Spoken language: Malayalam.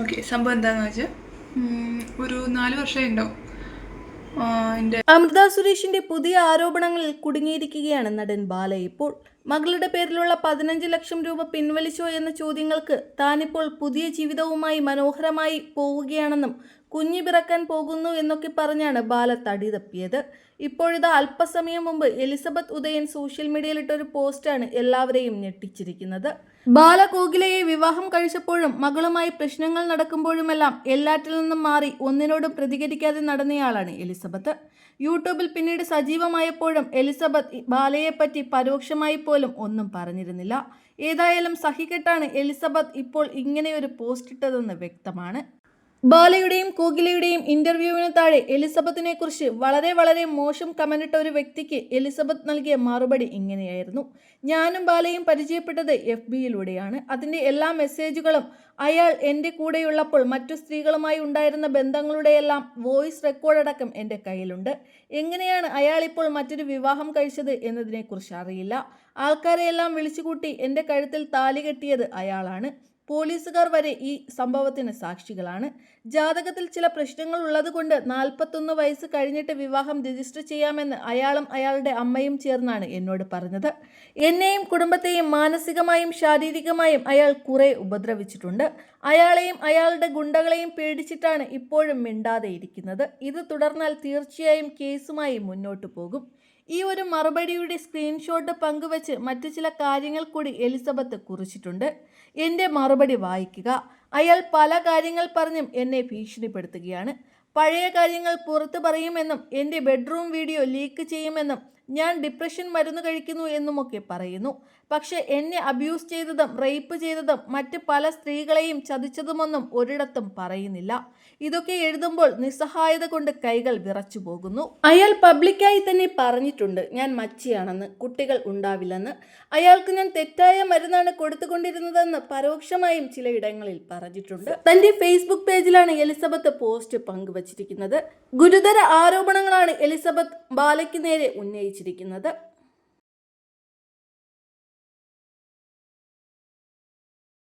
ഓക്കെ സംഭവം എന്താണെന്ന് വെച്ചാൽ ഒരു നാല് വർഷമേ ഉണ്ടാവും. അമൃത സുരേഷിന്റെ പുതിയ ആരോപണങ്ങളിൽ കുടുങ്ങിയിരിക്കുകയാണ് നടൻ ബാല ഇപ്പോൾ മകളുടെ പേരിലുള്ള പതിനഞ്ച് ലക്ഷം രൂപ പിൻവലിച്ചോ എന്ന ചോദ്യങ്ങൾക്ക് താനിപ്പോൾ പുതിയ ജീവിതവുമായി മനോഹരമായി പോവുകയാണെന്നും കുഞ്ഞു പിറക്കാൻ പോകുന്നു എന്നൊക്കെ പറഞ്ഞാണ് ബാല തടി തപ്പിയത്. ഇപ്പോഴിതാ അല്പസമയം മുമ്പ് എലിസബത്ത് ഉദയൻ സോഷ്യൽ മീഡിയയിലിട്ടൊരു പോസ്റ്റാണ് എല്ലാവരെയും ഞെട്ടിച്ചിരിക്കുന്നത്. ബാല കോകിലയെ വിവാഹം കഴിച്ചപ്പോഴും മകളുമായി പ്രശ്നങ്ങൾ നടക്കുമ്പോഴുമെല്ലാം എല്ലാറ്റിൽ നിന്നും മാറി ഒന്നിനോടും പ്രതികരിക്കാതെ നടന്നയാളാണ് എലിസബത്ത്. യൂട്യൂബിൽ പിന്നീട് സജീവമായപ്പോഴും എലിസബത്ത് ബാലയെപ്പറ്റി പരോക്ഷമായി പോലും ഒന്നും പറഞ്ഞിരുന്നില്ല. ഏതായാലും സഹികെട്ടാണ് എലിസബത്ത് ഇപ്പോൾ ഇങ്ങനെയൊരു പോസ്റ്റ് ഇട്ടതെന്ന് വ്യക്തമാണ്. ബാലയുടെയും കോകിലയുടെയും ഇന്റർവ്യൂവിന് താഴെ എലിസബത്തിനെ കുറിച്ച് വളരെ വളരെ മോശം കമന്റിട്ട ഒരു വ്യക്തിക്ക് എലിസബത്ത് നൽകിയ മറുപടി ഇങ്ങനെയായിരുന്നു. ഞാനും ബാലയും പരിചയപ്പെട്ടത് എഫ് ബിയിലൂടെയാണ്. അതിന്റെ എല്ലാ മെസ്സേജുകളും അയാൾ എന്റെ കൂടെയുള്ളപ്പോൾ മറ്റു സ്ത്രീകളുമായി ഉണ്ടായിരുന്ന ബന്ധങ്ങളുടെയെല്ലാം വോയിസ് റെക്കോർഡ് അടക്കം എന്റെ കയ്യിലുണ്ട്. എങ്ങനെയാണ് അയാൾ ഇപ്പോൾ മറ്റൊരു വിവാഹം കഴിച്ചത് എന്നതിനെക്കുറിച്ച് അറിയില്ല. ആൾക്കാരെയെല്ലാം വിളിച്ചുകൂട്ടി എന്റെ കഴുത്തിൽ താലി കെട്ടിയത് അയാളാണ്. പോലീസുകാർ വരെ ഈ സംഭവത്തിന് സാക്ഷികളാണ്. ജാതകത്തിൽ ചില പ്രശ്നങ്ങൾ ഉള്ളതുകൊണ്ട് നാൽപ്പത്തൊന്ന് വയസ്സ് കഴിഞ്ഞിട്ട് വിവാഹം രജിസ്റ്റർ ചെയ്യാമെന്ന് അയാളും അയാളുടെ അമ്മയും ചേർന്നാണ് എന്നോട് പറഞ്ഞത്. എന്നെയും കുടുംബത്തെയും മാനസികമായും ശാരീരികമായും അയാൾ കുറെ ഉപദ്രവിച്ചിട്ടുണ്ട്. അയാളെയും അയാളുടെ ഗുണ്ടകളെയും പേടിച്ചിട്ടാണ് ഇപ്പോഴും മിണ്ടാതെ ഇരിക്കുന്നത്. ഇത് തുടർന്നാൽ തീർച്ചയായും കേസുമായി മുന്നോട്ടു പോകും. ഈ ഒരു മറുപടിയുടെ സ്ക്രീൻഷോട്ട് പങ്കുവച്ച് മറ്റു ചില കാര്യങ്ങൾ കൂടി എലിസബത്ത് കുറിച്ചിട്ടുണ്ട്. എന്റെ മറുപടി വായിക്കുക. അയാൾ പല കാര്യങ്ങൾ പറഞ്ഞും എന്നെ ഭീഷണിപ്പെടുത്തുകയാണ്. പഴയ കാര്യങ്ങൾ പുറത്തു പറയുമെന്നും എന്റെ ബെഡ്റൂം വീഡിയോ ലീക്ക് ചെയ്യുമെന്നും ഞാൻ ഡിപ്രഷൻ മരുന്ന് കഴിക്കുന്നു എന്നുമൊക്കെ പറയുന്നു. പക്ഷെ എന്നെ അബ്യൂസ് ചെയ്തതും റേപ്പ് ചെയ്തതും മറ്റ് പല സ്ത്രീകളെയും ചതിച്ചതുമൊന്നും ഒരിടത്തും പറയുന്നില്ല. ഇതൊക്കെ എഴുതുമ്പോൾ നിസ്സഹായത കൊണ്ട് കൈകൾ വിറച്ചു പോകുന്നു. അയാൾ പബ്ലിക്കായി തന്നെ പറഞ്ഞിട്ടുണ്ട് ഞാൻ മച്ചിയാണെന്ന് കുട്ടികൾ ഉണ്ടാവില്ലെന്ന്. അയാൾക്ക് ഞാൻ തെറ്റായ മരുന്നാണ് കൊടുത്തുകൊണ്ടിരുന്നതെന്ന് പരോക്ഷമായും ചില ഇടങ്ങളിൽ പറഞ്ഞിട്ടുണ്ട്. തന്റെ ഫേസ്ബുക്ക് പേജിലാണ് എലിസബത്ത് പോസ്റ്റ് പങ്കുവച്ചിരിക്കുന്നത്. ഗുരുതര ആരോപണങ്ങളാണ് എലിസബത്ത് ബാലയ്ക്ക് നേരെ ഉന്നയിച്ചിരിക്കുന്നത്